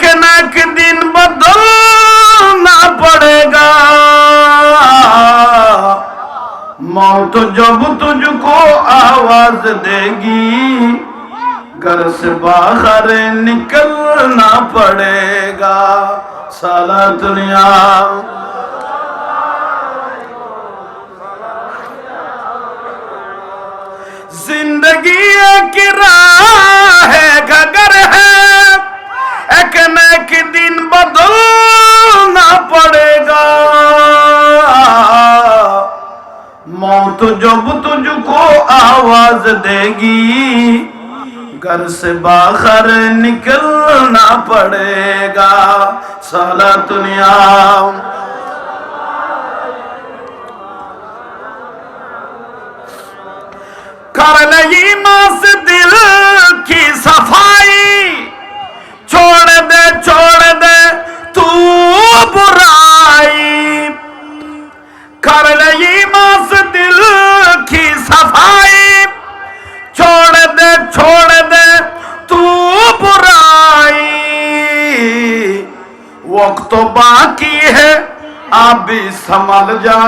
ایک نہ ایک دن بدلنا پڑے گا۔ موت جب تجھ کو آواز دے گی، گھر سے باہر نکلنا پڑے گا۔ سارا دنیا۔ زندگی ایک راہ ہے، گھر ایک دن بدلنا پڑے گا۔ موت جب تجھ کو آواز دے گی، گھر سے باہر نکلنا پڑے گا۔ سارا دنیا۔ کر نہیں ماں سے دل کی کی ہے؟ آپ بھی سنبھل جا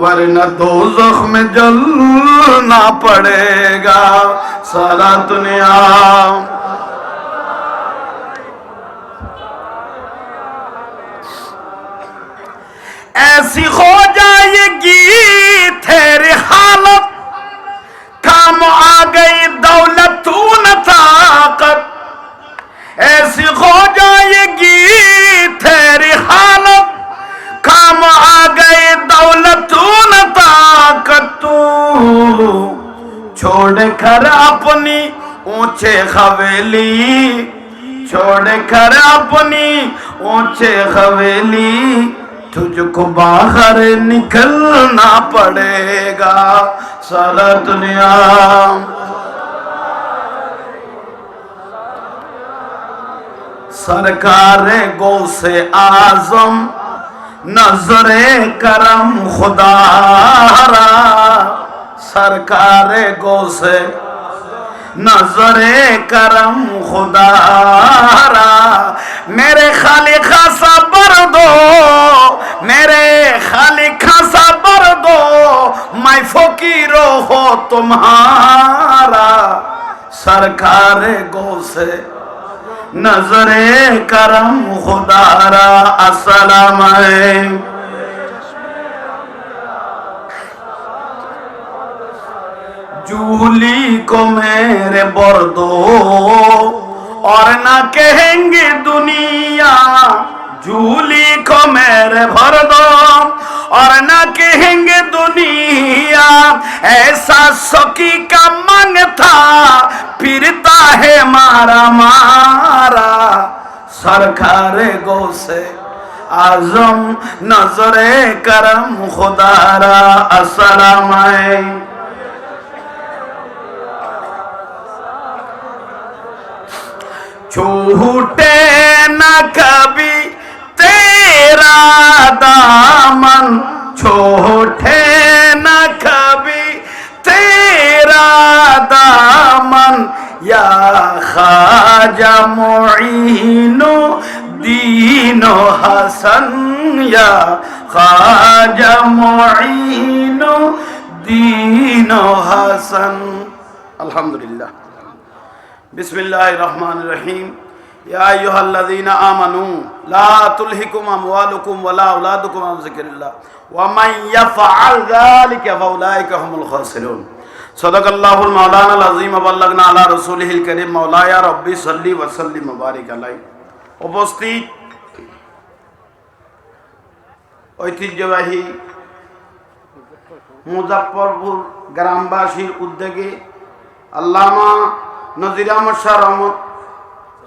ورنہ دوزخ میں جلنا پڑے گا۔ سارا دنیا کر اپنی اونچے خویلی چھوڑ کر اپنی اونچے خویلی تجھ کو باہر نکلنا پڑے گا سارا دنیا۔ سرکار گو سے آزم نظر کرم خدا را۔ سرکار گو سے نظر کرم خدا را میرے خالق صبر دو میرے خالق صبر دو میں فقیر ہو تمہارا سرکار گو سے نظر کرم خدا را السلام علیکم چولی کو میرے بر دو اور نہ کہیں گے دنیا، جھولی کو میرے بھر دو اور نہ کہیں گے دنیا، ایسا سکی کا من تھا، پھرتا ہے مارا مارا۔ سرکار گو سے آزم نظر کرم خدا را، السلام علیکم۔ छूटे न कभी तेरा दामन छोटे न कभी तेरा दामन या खाजा मोइनो दीनो हसन या खाजा मोइनो दीनो हसन अल्हम्दुलिल्लाह বিসমিল্লাহ রহমান রহিম ইয়াহ্লাদিন আমানু লা তুলহিকুম আমওয়ালুকুম ওয়ালা আওলাদুকুম আন যিকরিল্লাহ ওয়া মান ইয়াফআল যালিকা ফাউলাইকা হুমুল খাসিরুন সদাকাল্লাহুল মাওলানাল আযীম ওয়াবাল্লাগনা আলা রাসূলিহিল কারীম মাওলায়া রব্বি সাল্লি ওয়া সাল্লিম মুবারিক আলাইহি উপস্থিত ঐতিহ্যবাহী মুজাফফরপুর গ্রামবাসীর উদ্যোগে আল্লামা নজির আহমদ শাহ রহমত,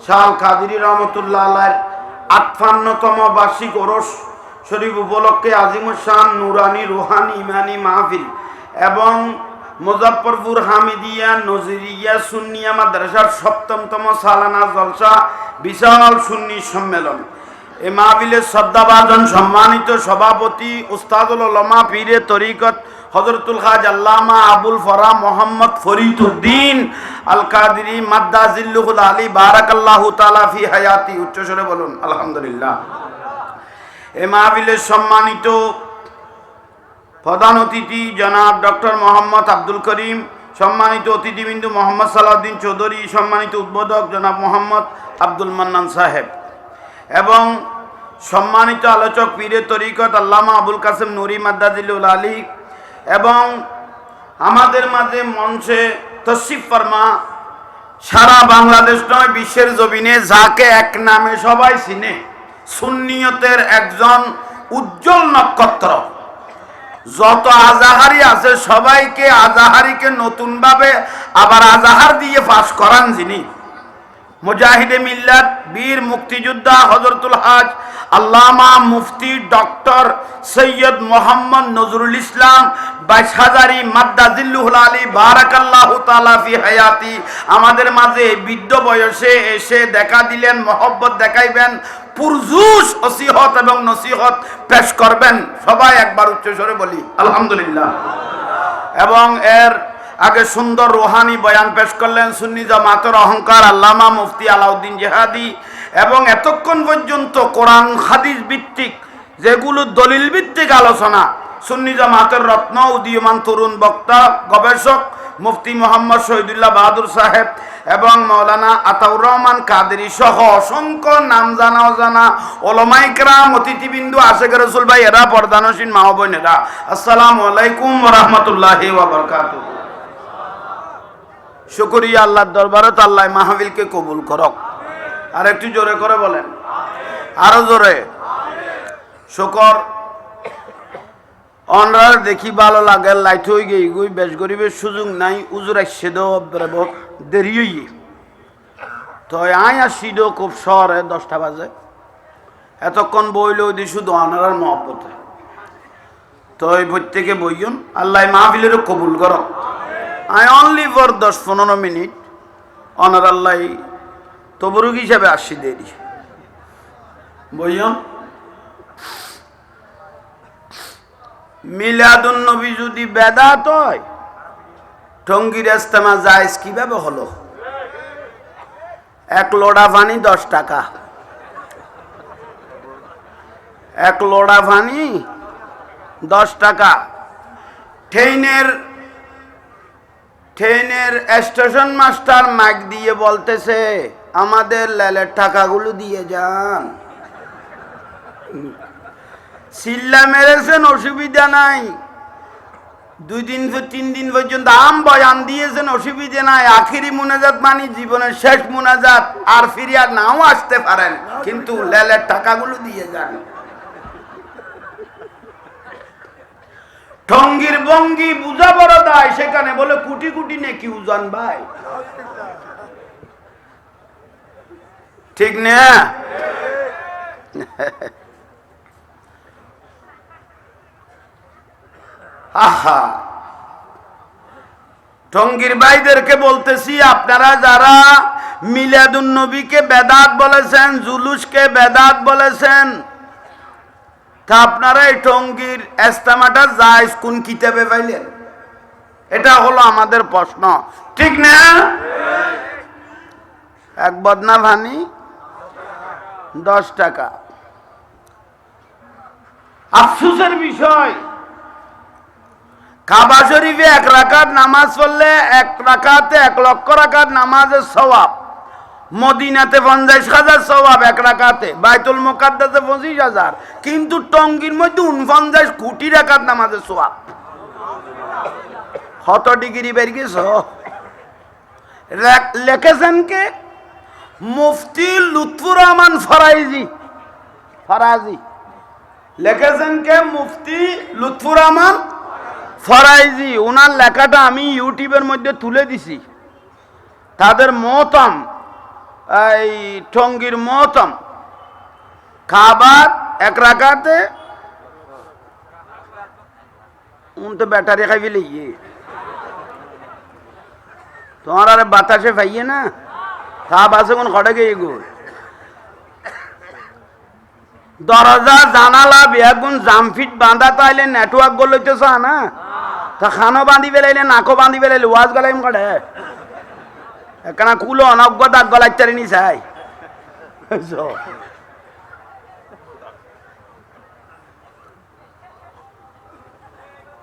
শাহ কাদির রহমতুল্লাহ আল্লাহ আটফান্নতম বার্ষিক ওরস শরীফ উপলক্ষে আজিমুর শাহ নুরানি রুহানি ইমানি মাহফিল এবং মুজফরপুর হামিদিয়া নজিরিয়া সুন্নিয়া মাদ্রাসার সপ্তমতম সালানা জলসা বিশাল সুন্নি সম্মেলন। এ মাহবিলের সম্মানিত সভাপতি উস্তাদুল উলামা পীরে তরিকত হজরতুল খাজ আল্লামা আবুল ফরা মোহাম্মদ ফরিদুদ্দিন আল কাদিরি মাদ্দা জিল্লুহুল আলী বারাকাল্লাহু তাআলা ফি হায়াতি। উচ্চস্বরে বলুন, আলহামদুলিল্লাহ। এ মাহবিলের সম্মানিত প্রধান অতিথি জনাব ডক্টর মোহাম্মদ আব্দুল করিম, সম্মানিত অতিথিবিন্দু মোহাম্মদ সালাউদ্দিন চৌধুরী, সম্মানিত উদ্বোধক জনাব মোহাম্মদ আব্দুল মান্নান সাহেব এবং সম্মানিত আলোচক পীরে তরিকত আল্লামা আবুল কাসেম নুরি মাদ্দাজিলুল আলী এবং আমাদের মাঝে মঞ্চে তসিফ ফরমা, সারা বাংলাদেশ নয়, বিশ্বের জমিনে যাকে এক নামে সবাই চিনে, সুন্নিয়তের একজন উজ্জ্বল নক্ষত্র। যত আজাহারি আছে, সবাইকে আজাহারিকে নতুনভাবে আবার আজাহার দিয়ে পাশ করান যিনি। মুজাহিদে মিল্লাত, বীর মুক্তিযোদ্ধা হজরতুল হাজ আল্লামা মুফতি ডক্টর সৈয়দ মোহাম্মদ নজরুল ইসলাম বাইশ হাজারি মাদ্দাজিল্লুহুল আলী বারাকাল্লাহ তালা ফি হায়াতি। আমাদের মাঝে বৃদ্ধ বয়সে এসে দেখা দিলেন, মহব্বত দেখাইবেন পুরজুস ওসিহত এবং নসিহত পেশ করবেন। সবাই একবার উচ্চস্বরে বলি, আলহামদুলিল্লাহ। এবং এর আগে সুন্দর রোহানি বয়ান পেশ করলেন সুন্নি জামাতের অহংকার আল্লামা মুফতি আলাউদ্দিন জেহাদি। এবং এতক্ষণ পর্যন্ত কোরআন, হাদিস ভিত্তিক যেগুলো দলিল ভিত্তিক আলোচনা, সুন্নি জামাতের রত্ন, উদীয়মান তরুণ বক্তা, গবেষক, মুফতি মোহাম্মদ শহীদুল্লাহ বাহাদুর সাহেব এবং মৌলানা আতাউর রহমান কাদেরি সহ অসংখ্য নাম জানা অজানা ওলমাইকরাম অতিথিবিন্দু, আশেখ রসুল ভাই, এরা পর্দানসীন মা বোনেরা। আসসালামু আলাইকুম রহমতুল্লাহি ওয়াবারকাতুহু শুকরিয়া আল্লাহর দরবারত আল্লাহ মাহবিলকে কবুল করক। আর একটু জোরে করে বলেন। আরও জোরে। শুকর। অনরার দেখি ভালো লাগে, লাইট হয়ে গই গুই, বেশ গরিবের সুযোগ নাই, উজুর আসছে দেরি হই তো আই আসছি দো, খুব শহরে দশটা বাজে। এতক্ষণ বইলেও দি শুধু অনারার মহব্বতে। তো এই প্রত্যেকে বইয়ন, আল্লাহ মাহফিলেরও কবুল করক আই অনলি ফর দশ পনেরো মিনিট। অনার আল্লাহ তবরুক হিসাবে আসছি দেরি। বইয়ন? মিলাদুন নবী যদি বেদাত হয় টঙ্গির ইস্তেমা জায়েজ কীভাবে হলো? এক লোড়া পানি দশ টাকা। এক লোড়া পানি দশ টাকা। ট্রেনের ট্রেনের স্টেশন মাস্টার মাইক দিয়ে বলতেছে আমাদের লেলের টাকাগুলো দিয়ে যান। চিল্লা মেরেছেন, অসুবিধা নাই। দুই দিন তিন দিন পর্যন্ত আম বয়ান দিয়েছেন, অসুবিধা নাই। আখিরি মুনাজাত মানে জীবনের শেষ মোনাজাত। আর ফিরিয়া নাও আসতে পারেন, কিন্তু লেলের টাকাগুলো দিয়ে যান। ঠঙ্গির বঙ্গি বুঝা বড় দায়, সেখানে বলে কুটি কুটি নেকি উজান ভাই। ঠিক না? আহা। টঙ্গির ভাইদেরকে বলতেছি, আপনারা যারা মিলাদুন নবীকে বেদাত বলেছেন, জুলুসকে বেদাত বলেছেন, তা আপনারা এই টঙ্গির এস্তামাটা জায়জ কোন কিতাবে পাইলেন, এটা হলো আমাদের প্রশ্ন। ঠিক না? এক বদনা ভানি দশ টাকা। আফসুসের বিষয়। কাবা শরীফে এক রাকাত নামাজ পড়লে এক রাকাতে এক লক্ষ রাকাত নামাজের স্বভাব মদিনাতে পঞ্চাশ হাজার স্বভাব এক রাকাতে বাইতুল মোকাদ্দাসে পঁচিশ হাজার। কিন্তু টঙ্গির মধ্যে উনপঞ্চাশ কোটি রাকাত নামাজের সবাব কত ডিগ্রি বের গেছ লিখেছেন কে? মুফতি লুৎফুর রহমান ফরাইজি। ফরাজি লিখেছেন কে? মুফতি লুৎফুর রহমান ফরাইজি। ওনার লেখাটা আমি ইউটিউবের মধ্যে তুলে দিছি। তাদের মহতম, এই টঙ্গির মহতম। খাবার এক রাখাতে উন তো ব্যাটারি খাই ফেলে ইয়ে তোমার আরে বাতাসে পাইয়ে না? খাব আছে কোন খড়ে গিয়ে দরজা, জানালা বেগুন জামফিট বাঁধা তাইলে নেটওয়ার্ক না তা খানো বাঁধি বেলাইলে, নাকো বাঁধি বেলাইলে, ওয়াজ গলাইম কাটে? একখানা কুলো অনজ্ঞ দাগ গলাই চারি নি চাই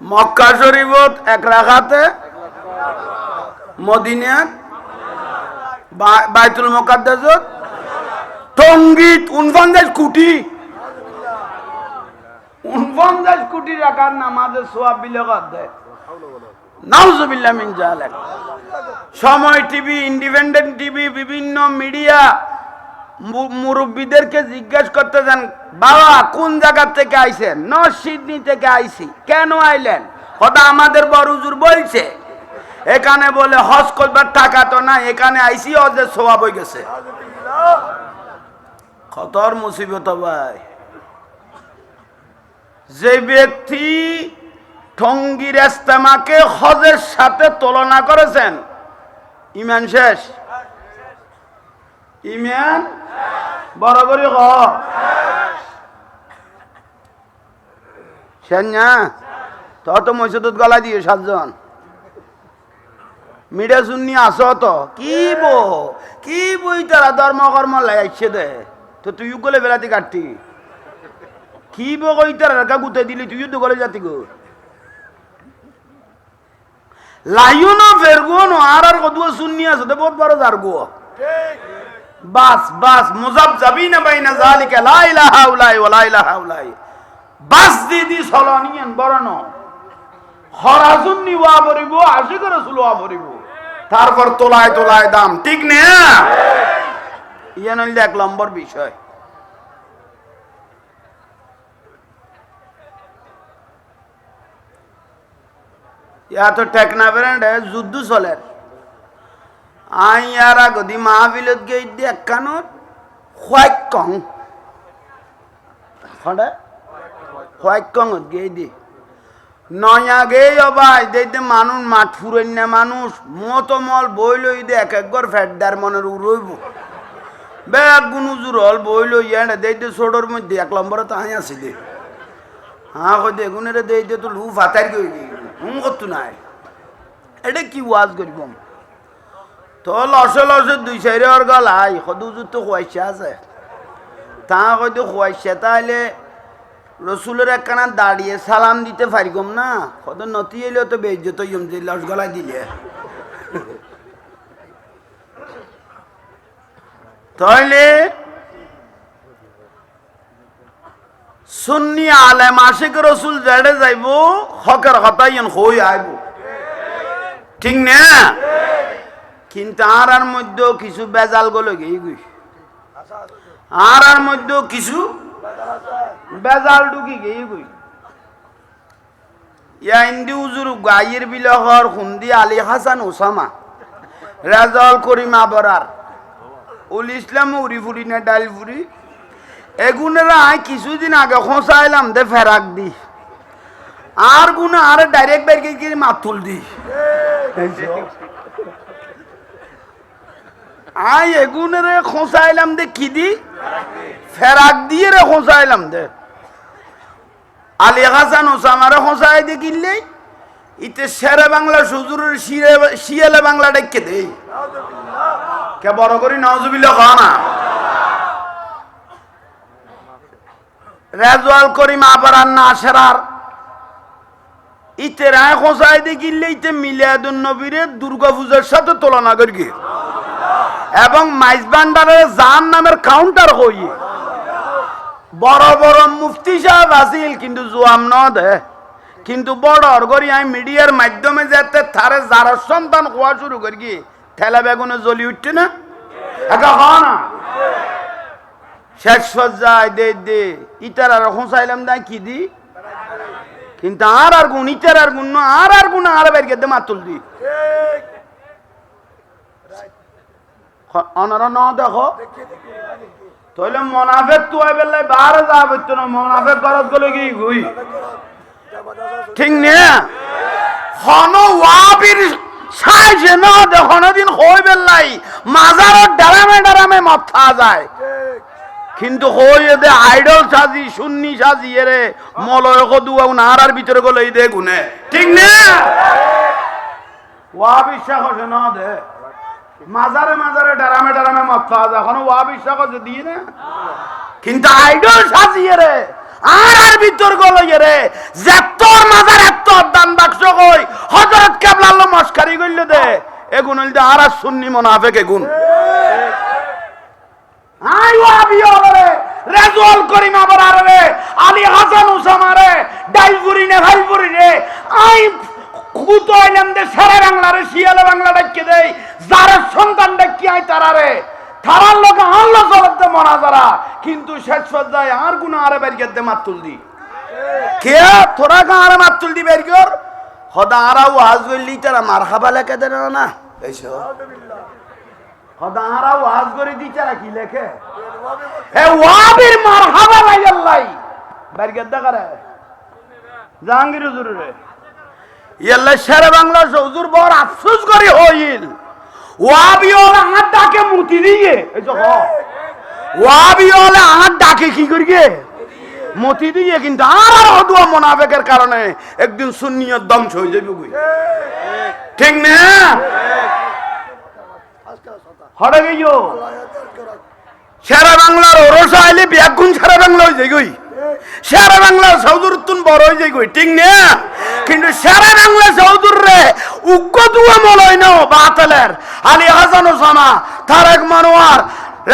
মক্কা শরীফত এক রাখাতে মদিনাত বা- বাইতুল মোকাদ্দাসত? টঙ্গিত উনপঞ্চাশ কোটি। উনপঞ্চাশ কোটি টাকার নামাজে সোয়াব বিলেগত দেয় সময় টিভি, ইন্ডিপেন্ডেন্ট টিভি, বিভিন্ন মিডিয়া মুরব্বীদেরকে জিজ্ঞেস করতে যান বাবা, কোন জায়গা থেকে আইছেন? নর্থ সিডনি থেকে আইছি। কেন আইলেন? কথা আমাদের বড় বলছে। এখানে বলে হজ করবার টাকা তো না এখানে আইসি হজের সোয়াব হয়ে গেছে। খতর মুসিবত ভাই। যে ব্যক্তি ঠঙ্গির ইস্তেমাকে হজের সাথে তুলনা করেছেন, ইমান শেষ? ইমান? বরাবরই হ। সেনা তত মসজিদত গলা দিয়ে সাতজন। মিডিয়া শুননি আসো তো? কি বো কি বই তারা ধর্ম কর্ম লাগাইছে দে? তো তুই গলে বেলাতে কাটতি। কি বো কই তারা? রেখা গুতে দিলি তুই তো গলে যাতি গো। লাইনো ফেরগো নো, আর আর কদুয়া শুননি আছে তো বহুত বড় যার গো বাস বাস, মুজাব যাবি না বাইনা জালিকা লা ইলাহা উলাই ওয়া ইলাহা উলাই বাস দিদি সলনিয়ান বরণ। হরাজুন নিওয়া বরিব আশিক রাসূল বরিব। তারপর তোলায় তোলায় দাম। ঠিক না? ইয়া নইলে এক নম্বর বিষয়। ইয়া তো টেকনা যুদ্ধ চলে। আই ইয়ার আগদি দিয়ে একখানত হোয়াইট কং। হোয়াইট কঙত গিয়ে দি নয়া গেই অবাই দেখতে মানুষ মাঠ ফুরেন না মানুষ, মতো মল বই লই দে, এক একগর ফেডদার মনের উড়ইব বেগ গুনুজুর হল বই লই ইয়ান দেখতে ছোটর মধ্যে এক নম্বরে তো হাই আসি দে। হ্যাঁ কই দেখুন রে দেখতে তো লু ফাতার গই হুম কত নাই। এটা কি ওয়াজ করিব? তো লসে লসে দুই চারি ওর গলাই সদুজুর তো খুয়াইছে আছে। তা হয়তো খুয়াইছে তাহলে রসুলের একখানা দাঁড়িয়ে সালাম দিতে পারিগম না? কত নতি এলেও তো বেজ্জত ইম যে লস গলায় দিলে। তাহলে সুন্নি আলেম আশিক রসুল জেড়ে যাইব, হকের হতাই হই আইব। ঠিক না? কিন্তু আর আর মধ্যেও কিছু বেজাল গলে গিয়ে আর আর মধ্যেও কিছু বেজাল ঢুকি গুই ইয়া ইন্দি উজুর গাইয়ের বিলহর হুন্দি আলী হাসান ওসামা। রেজল করিম আবরার। উল ইসলাম উড়ি না ডাল ফুরি এগুনেরা আই কিছুদিন আগে খোঁচাইলাম দে ফেরাক দি। আর গুনা আর ডাইরেক্ট বেরকে গিয়ে মাতুল দি। আই এগুনে খোঁচাইলাম দে কি দি? ফেরাক দিয়ে রে খোঁচাইলাম দে। আলী হাসান ওসামারে খোঁচাই দিয়ে কিনলে, ইতে সেরে বাংলা সুজুরের শিরে, শিয়ালে বাংলা ডেকে দেই। কে বড় করি নজবিল্লা কহ না? রেজওয়াল করিম আবরান না সেরার ইতে রায় খোঁচাই দিয়ে কিনলে, ইতে মিলিয়াদুন নবীরে দুর্গা পূজার সাথে তুলনা করি। এবং মাইজ ভান্ডারের জান নামের কাউন্টার হই বড় বড় মুফতি সাহেব আছিল কিন্তু জোয়াম ন দে কিন্তু বড় অর্গরি আমি মিডিয়ার মাধ্যমে যাতে থারে যারা সন্তান হওয়া শুরু করি ঠেলা বেগুনে জ্বলি উঠছে না? একা হওয়া না? শেষ সজ্জায় দে দে ইটার আর হোঁচাইলাম দা কি দি? কিন্তু আর আর গুণ ইটার আর গুণ ন, আর আর গুণ আর বের গেতে মাতুল দি। অনারা ন দেখো। তাহলে মনাফেক তো আই বেলাই বাহারে যা বইতো না মনাফেক ঘরত গলে কি গুই ঠিক নে? হন ওয়াবির সাইছে না দেখো দিন হই বেলাই মাজারত ডারামে ডারামে মথা যায়। কিন্তু হই এদে আইডল সাজি, সুন্নি সাজি, এরে মলয় কদু নারার ভিতরে গলে দে গুনে। ঠিক না? ওয়া বিশ্বাস হচ্ছে না দে। মাজারে মাজারে ডারামে ডারামে মত পাওয়া যায় এখনও ওয়া বিশ্বাস দিয়ে না? কিন্তু আইডল সাজিয়ে রে আর আর ভিতর গলো রে যেতর মাজার এত দান বাক্স কই হযরত কেবলা আল্লাহ মস্কারি কইলে দে এগুন হইলে আর আর সুন্নি মুনাফিক এগুন। আই ওয়াবি ওরে রেজওয়াল করিম আবার আরে আলী হাসান উসামা রে ডাইলপুরি নে ভাইপুরি রে আই কুতো আইলাম দে সারা বাংলা রে শিয়ালে বাংলা ডাকে দেই যার সন্তান ডাকি আই তারারে। তারার লোক আল্লাহ চলতে মরা যারা কিন্তু শেষ পর্যায়ে আর গুণ আরে বের গেতে মাতুল দি কে? তোরা কা আরে মাতুল দি বের গর হদা আরা ওয়াজ গইলি তারা মারহাবা লেখে দেন না এইসব হদা আরা ওয়াজ করে দি তারা কি লেখে? এ ওয়াবির মারহাবা লাই আল্লাহ। বের গেতে করে। জাহাঙ্গীর হুজুর ইয়াল্লা ডাকে দিয়ে। ডাকে কি মতি দিয়ে কিন্তু কারণে একদিন সুন্নিয়ত ধ্বংস হয়ে যাবে ঠিক না? হড়ে গেছো সারা বাংলার ওরস আইলে ব্যাগুন সারা বাংলা হয়ে যায় গই সারা বাংলা সৌদুর তুন বড় হয়ে যায় গই ঠিক না? কিন্তু সারা বাংলা সৌদুর রে উগ্র দুয়া মলয় ন বাতলের, আলী হাসান ওসামা, তারেক মানোয়ার,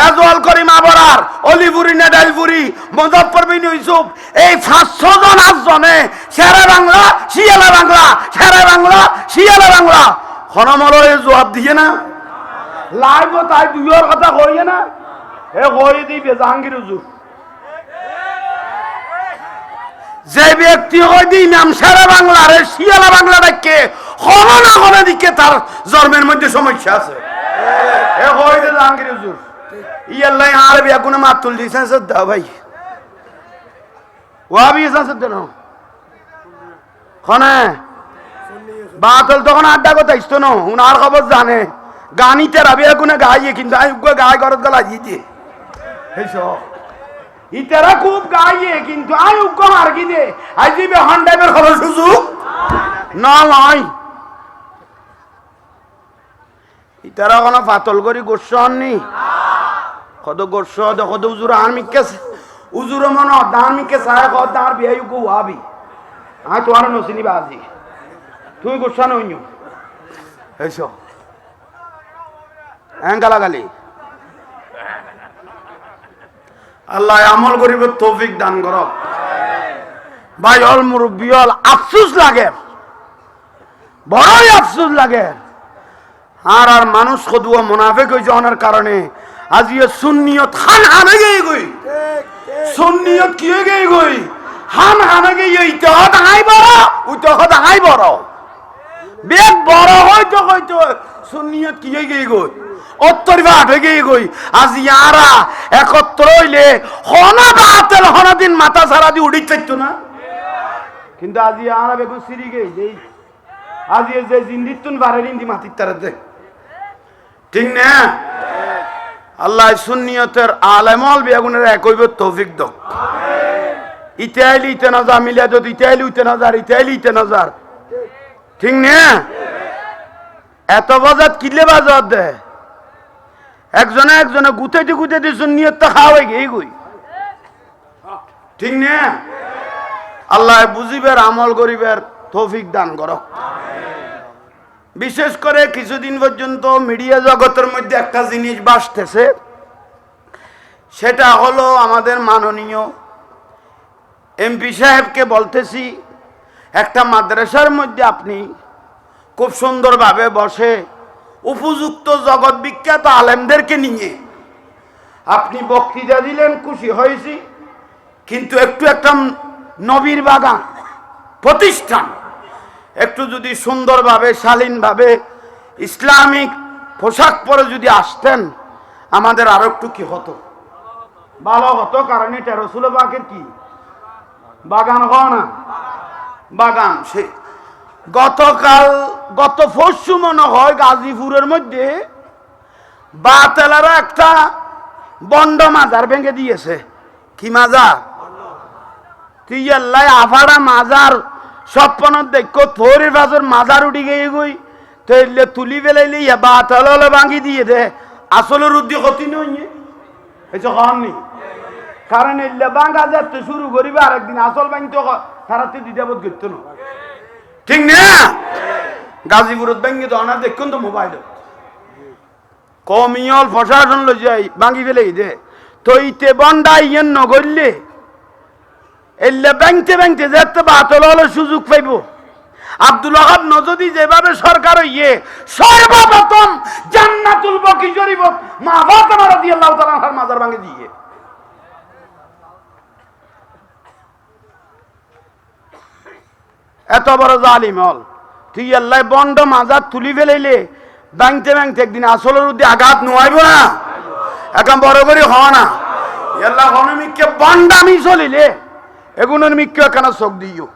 রাজওয়াল করিম আবরার, অলিপুরি নেডাইলপুরি মুজফর বিন ইউসুফ, এই পাঁচশো জন আটজনে সারা বাংলা, শিয়ালা বাংলা সারা বাংলা, শিয়ালা বাংলা। হনমলয়ে জবাব দিয়ে না? লাইভ তাই দুইয়ের কথা কইয়ে না? এ কই দিবে জাহাঙ্গীর হুজুর। যে ব্যক্তি হয় দি নাম সারা বাংলার শিয়ালা বাংলা ডাকে হন না হনে দিকে তার জন্মের মধ্যে সমস্যা আছে। জাহাঙ্গীর আর বিয়া কোনে মাতুল তখন আড্ডা কথা জানে। গানিতে রাবিয়া কোনে গাইয়ে কিন্তু উগ্র গায়ে গরত গলা দিয়ে ইতারা খুব গাইয়ে, কিন্তু আমি উগ্র মার কি দে আজ দিবে হন্ডাইবের খবর সুযোগ না নয় ইতারা কোনো পাতল করি গোস্ব হননি? কত গোস্ব কত উজুর আর্মিককে উজুর মন দার্মিককে সায় কত দাঁড় বিয়ে গো আবি। আমি তোমার নসিনি বাজি। তুই গোস্বা নইন। হেস হ্যাঁ গালাগালি। আল্লাহ আমল করিব তৌফিক দান কর। ভাই, অল মুরব্বী, অল আফসুস লাগে। বড়ই আফসুস লাগে। আর আর মানুষ কদুয়া মুনাফিক হয়ে যাওয়ার কারণে। আজ ইয়ে সুন্নিয়ত হান হানে গিয়ে গই। সুন্নিয়ত কি হয়ে গিয়ে গই? হান হানে গিয়ে ইতহত হাই বড় উতহত হাই বড়। বেগ বড় হয়তো হয়তো সুন্নিয়ত কি হয়ে গিয়ে গই? অত্তর বাট হয়ে গিয়ে গই। আজ ইয়ারা একত্র হইলে হনা বাতেল, হনা দিন মাথা সারা দিয়ে উড়ি চাইতো না। কিন্তু আজ ইয়ারা বেগুন সিরি গই যেই আজ ইয়ে যে জিন্দিতুন বারে ইন্দি মাতির তারা দে ঠিক না? আল্লাহ আলেমল বেগুনের তৌফিক দক ইতাইলি ইতে নজর মিলিয়া যদি ইতাইলি উইতে নজর ইতাইলি ইতে নজর। ঠিক না? এত বাজাত কিলে বাজাত দে? একজনে একজনে গুতেতে গুতেতে সুন্নিয়ত তো খাওয়াই গেই গই ঠিক না? আল্লাহ বুঝিবের, আমল করিবের তৌফিক দান করক। বিশেষ করে কিছুদিন পর্যন্ত মিডিয়া জগতের মধ্যে একটা জিনিস বাসতেছে, সেটা হলো আমাদের মাননীয় এমপি সাহেবকে বলতেছি, একটা মাদ্রাসার মধ্যে আপনি খুব সুন্দরভাবে বসে উপযুক্ত জগৎ বিখ্যাত আলেমদেরকে নিয়ে। আপনি বক্তৃতা দিলেন, খুশি হয়েছি। কিন্তু একটু একটা নবীর বাগান, প্রতিষ্ঠান, একটু যদি সুন্দরভাবে, শালীনভাবে ইসলামিক পোশাক পরে যদি আসতেন, আমাদের আরও একটু কি হতো? ভালো হতো, কারণ এটা রসুল বাগের কি? বাগান হয় না। বাগান সে গতকাল, গত পরশু মনে হয় গাজীপুরের মধ্যে বাতেলারা একটা বন্ড মাজার ভেঙে দিয়েছে। কি মাজার? তুই আল্লাহ আফারা মাজার স্বপ্ন দেখো, থোরের বাজার মাজার উঠি গিয়ে গই, তো এলে তুলি বেলাইলে ইয়া তলে ভাঙি দিয়ে দে। আসলে রুদ্ধি ক্ষতি নই এই যে হননি কারণ এলে বাঙ্গা যাতে শুরু করিবে, আরেকদিন আসল ব্যাংক তো তারাতে দিতে বোধ করতো না ঠিক না? গাজীপুরত ব্যাংকে তো অনার দেখুন তো মোবাইল? কমিয়ল প্রশাসন যাই ভাঙি ফেলে দে। তো ইতে বন্ডা ইয়েন নগরলে এলে ব্যাংকে ব্যাংকে যেতে বাতল হলে সুযোগ পাইব। আব্দুল আহাব নজদি যেভাবে সরকার ইয়ে সর্বপ্রথম জান্নাতুল বকি শরীফ মা ফাতেমা রাদিয়াল্লাহু তাআলার মাজার ভাঙে দিয়ে। এত বড় জালিম হল। তুই আল্লাহ বন্ড মাজার তুলি ফেলাইলে ব্যাংতে ব্যাংতে একদিন আসলের উদ্দে আঘাত নোয়াইব না। এখন বড় করে হ না। আল্লাহ হনমিককে বন্ডামি চলিলে এগুনের মিক্কে কেন চোখ দিও।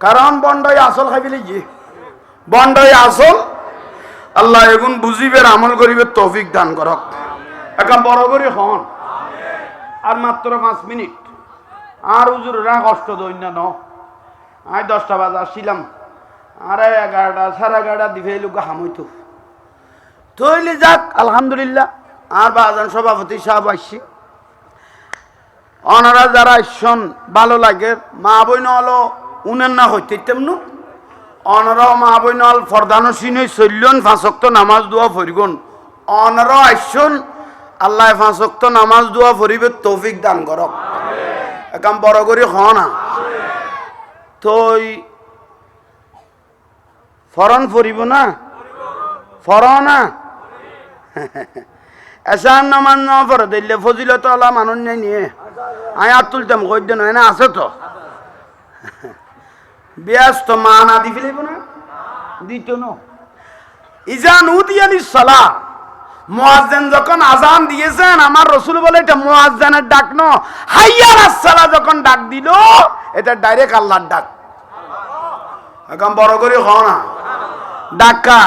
কারণ বন্ডই আসল খাই ফেলে গিয়ে বন্ডই আসল। আল্লাহ এগুন বুঝিবের আমল করিবে, তৌফিক দান করক। এখন বড় করে হন। আর মাত্র পাঁচ মিনিট। আর উজুরা কষ্ট দৈন্য ন। আয় দশটা বাজে আসছিলাম আরে এগারোটা সাড়ে এগারোটা দিবে লোক হামইতো। তৈলি যাক, আলহামদুলিল্লাহ। আর বাজান সভাপতি সাহেব আসছি অনারা যারা আসছেন ভালো লাগে। মা বই নলো উনের না হইতে তেমনু। অনারা মা বই নল ফরদানো সিনই চললেন ফাঁসক্ত নামাজ দোয়া ফরিগুন। অনারা আসছেন আল্লাহ ফাঁসক্ত নামাজ দোয়া ফরিবে তৌফিক দান করক। একাম বড় করে হ না। তই ফরন ফরিব না? ফর না? এসান নামান ন ফর দিলে ফজিলত আলা মানুষ নাই নিয়ে। আই আর তুলতাম কই দেন, এনে আছে তো। ব্যস্ত মা না দি ফেলিব না? দিত ন। ইজান উদিয়ালি সালা মুয়াজ্জিন যখন আজান দিয়েছেন, আমার রসুল বলে, এটা মুয়াজ্জিনের ডাক ন। হাইয়ার সালা যখন ডাক দিল, এটা ডাইরেক্ট আল্লাহর ডাক। এখন বড় করে হ না। ডাকা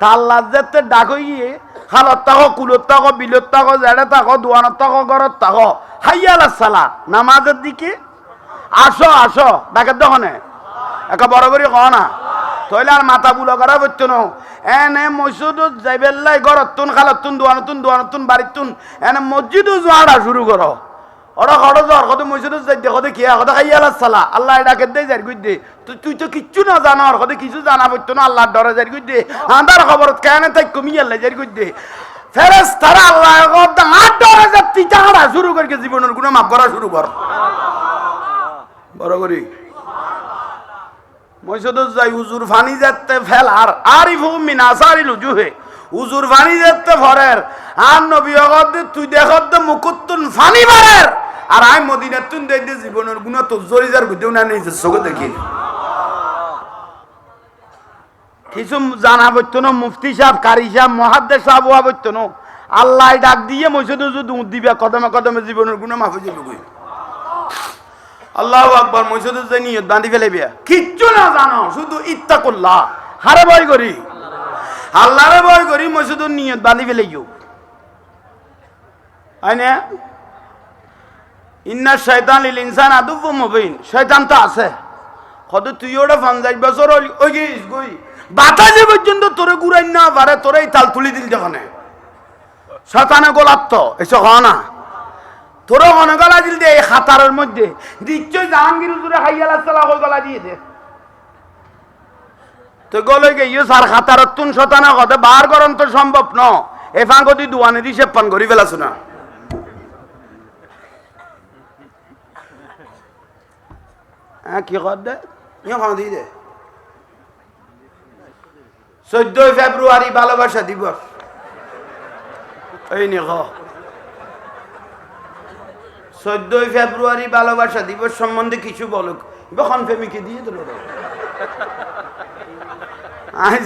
তা আল্লাহ যেতে ডাক হই গিয়ে, খালত থাকো, কুলত থাকো, বিলত থাকো, জেড়ে থাকো, দোয়ানত থাকো ঘরত থাকো। হাইয়াল সালা নামাজের দিকে? আসো আসো, ডাকের দোকানে। একা বড় করে হ না। তইলে আর মাথা বুলো করা পড়তো না? এনে মসজিদত যাইবেল্লাই ঘরত তুন খালত তুন দোয়ানত তুন দোয়ানত তুন বাড়িত তুন এনে মসজিদও যোৱাটা শুরু করো। ওরা খড় জ্বর কত মসজিদত যাই দে কদে কিয়া কদে খাইয়া সালা। আল্লাহ ডাকে দে যার গুই দে তুই তো কিচ্ছু না জানো আর কদে কিছু জানা পড়তো না? আল্লাহর ডরে যার গুই দে আন্দার খবর কেন তাই কমি আল্লাহ যার গুই দে ফেরেস তারা আল্লাহ আর ডরে যা তিতা হারা শুরু করে জীবনের গুণ মাফ করা শুরু কর। বড় করি। যাই ফানি ফেল ফানি তুই দেখত ফানি জীবনের গুণ তো জরি যার গুদেও না নেই চোখে দেখি। কিছু জানা পড়তো না, মুফতি সাহেব, কারি সাহেব, মহাদ্দেশ সাহেব আল্লাহ ডাক দিয়ে মসজিদে দিবে কদমে কদমে জীবনের গুণ মাফে যাবে আল্লাহ আকবর মসজিদে যে নিয়ত বাঁধি ফেলে বিয়া কিচ্ছু না জানো শুধু ইত্তাকুল্লাহ। হারে ভয় করি। আল্লাহরে ভয় করি মসজিদের নিয়ত বাঁধি ফেলে গিয়েও না? ইন্না শয়তান লিল ইনসান আদুব মুবিন। শয়তান তো আছে। কত তুই ওটা পঞ্চাশ বছর ওই গিস গই। বাতাসে পর্যন্ত তোরে ঘুরাই না পারে তোরে তাল তুলি দিল যখন। শতানে গোলাপ এসব হয় না। তোরা মনে গলা দিল দে এই খাতারের মধ্যে। নিশ্চয় জাহাঙ্গীর হুজুরে হাইয়াল সালা কই গলা দিয়ে দে। তো গলে গে ইয়ে সার খাতারত তুন শতানা কথা বার গরম তো সম্ভব ন। এ ফাঁকতি দুয়ানে দি সেপান করি ফেলাছ না। হ্যাঁ কি কর দে? ইয়ে দিয়ে দে। চোদ্দই ফেব্রুয়ারি ভালোবাসা দিবস। এই নি খ চোদ্দই ফেব্রুয়ারি ভালোবাসা দিবস সম্বন্ধে কিছু বলুক। বখন প্রেমিকে দিয়ে দিল আমি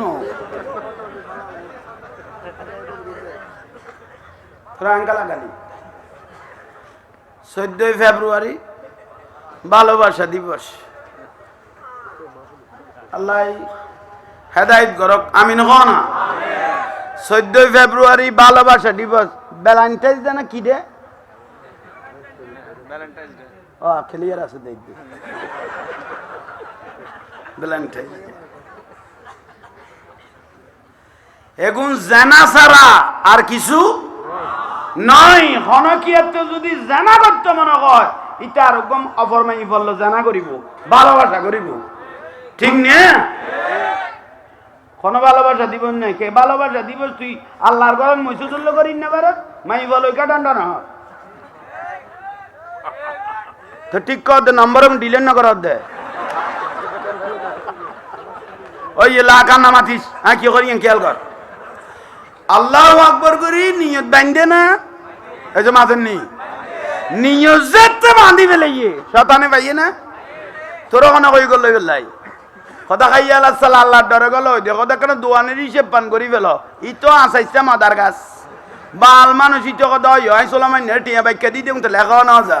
ন। চোদ্দই ফেব্রুয়ারি ভালোবাসা দিবস। আল্লাহ হেদায়ত করক আমি নহ না। চোদ্দই ফেব্রুয়ারি ভালোবাসা দিবস। ভ্যালেন্টাইন্স ডে না কি ডে ও ক্লিয়ার আছে দেখবি ভ্যালেন্টাইন্স ডে এখন জানা ছাড়া আর কিছু নয়। হনকিয়াতে যদি জানা করতে মনে হয় ইটা আর একদম অপরমাই বলল, জানা করিব, ভালোবাসা করিব। ঠিক নে? কোন ভালোবাসা দিব না কে ভালোবাসা দিব তুই আল্লাহর ঘরে মসুদুল্ল করিস না পারে মাই বলো কাটান্ডা না হয়। তো ঠিক কর নম্বর আমি ডিলেন না করার দে ওই এলাকার নামাতিস হ্যাঁ কি করি খেয়াল কর আল্লাহ আকবর করি নিয়ত বান্ধে না এই যে মাঝের নি নিয়ত যেতে বান্ধি ফেলে গিয়ে শতানে পাইয়ে না তোর ওখানে কই গেল বেলাই কথা খাই আল্লাহ সাল্লাহ আল্লাহর ডরে গেল দেখো দেখ দোয়ানের হিসেব পান করি ফেল ই তো আসাইছে মাদার গাছ বাল মানুষ ইতো কথা হয় সোলামাই টিয়া বাইকা দি দিম তো লেখা না যা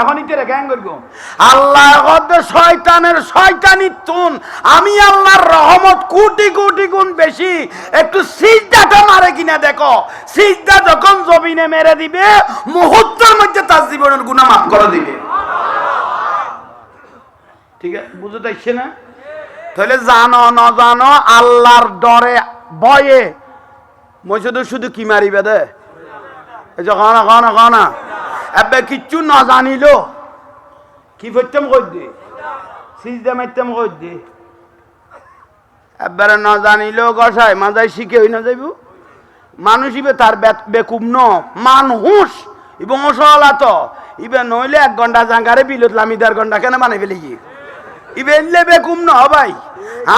এখন ইতে রে কেন করব শয়তানের শয়তানি তুন। আমি আল্লাহর রহমত কোটি কোটি গুণ বেশি। একটু সিজদাটা মারে কিনা দেখো। সিজদা যখন জমিনে মেরে দিবে, মুহূর্তের মধ্যে তার জীবনের মাফ করে দিবে। ঠিক আছে? বুঝতে পারছে না? তাহলে জানো ন জানো আল্লাহর ডরে, ভয়ে মই শুধু কি মারিবে দে? এই যে খানা খানা খানা। এবে কিচ্ছু না কি করতাম কই সিজদা মারতাম কই দে? এবারে না জানিল গসাই, মাজাই শিখে হই না যাইব। মানুষ ইবে তার বেকুব ন, মানুষ এবং অসলা তো ইবে নইলে এক ঘণ্টা জাঙ্গারে বিলত লামি দেড় ঘণ্টা কেন বানাই ফেলে গিয়ে ইবেনলে বেকুম না ভাই।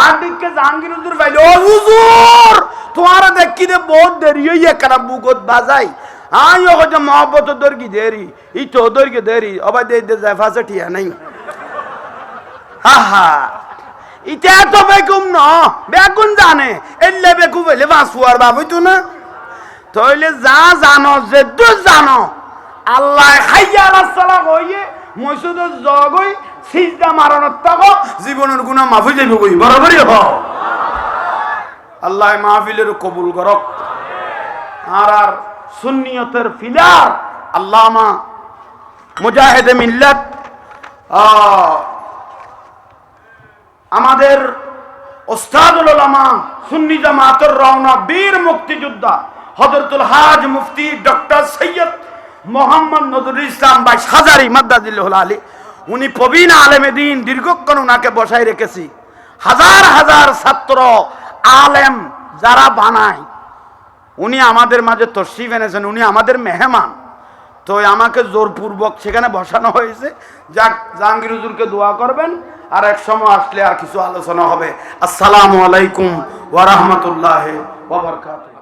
আর দিকে জাহাঙ্গীর হুজুর ভাই, ও হুজুর, তোমার দেখি দে বহুত দেরি হই একরা বুকত বাজাই। আই ও যে মহব্বত দরকি দেরি ই তো দরকি দেরি অবা দে দে যায় ফাসে ঠিয়া নাই। হা হা ইটা তো বেকুম ন, বেকুন জানে, এলে বেকু বলে বাঁচুয়ার বাবু তো না। তইলে যা জানো যে দু জানো, আল্লাহ খাইয়া সালাম হইয়ে মসুদের জগই সিজদা মারানোর তাকো জীবনের গুণা মাফি যাইব কই? বরাবরই হ আল্লাহ মাহফিলের কবুল করক। আর আর সুন্নিয়তের ফিলার আল্লামা মুজাহিদ মিল্লাত আমাদের ওস্তাদুল ওলামা সুন্নি জামাতের রওনা বীর মুক্তিযোদ্ধা হজরতুল হাজ মুফতি ডক্টর সৈয়দ মোহাম্মদ নজরুল ইসলাম ভাই হাজারি মাদ্দাজিল্লাহ আলী, উনি প্রবীণ আলেমে দিন দীর্ঘক্ষণ উনাকে বসাই রেখেছি। হাজার হাজার ছাত্র, আলেম যারা বানায় উনি আমাদের মাঝে তশরিফ এনেছেন, উনি আমাদের মেহমান। তো আমাকে জোরপূর্বক সেখানে বসানো হয়েছে। যাক, জাহাঙ্গীর হুজুরকে দোয়া করবেন, আর এক সময় আসলে আর কিছু আলোচনা হবে। আসসালামু আলাইকুম ওয়া রাহমাতুল্লাহি ওয়া বারাকাতুহু।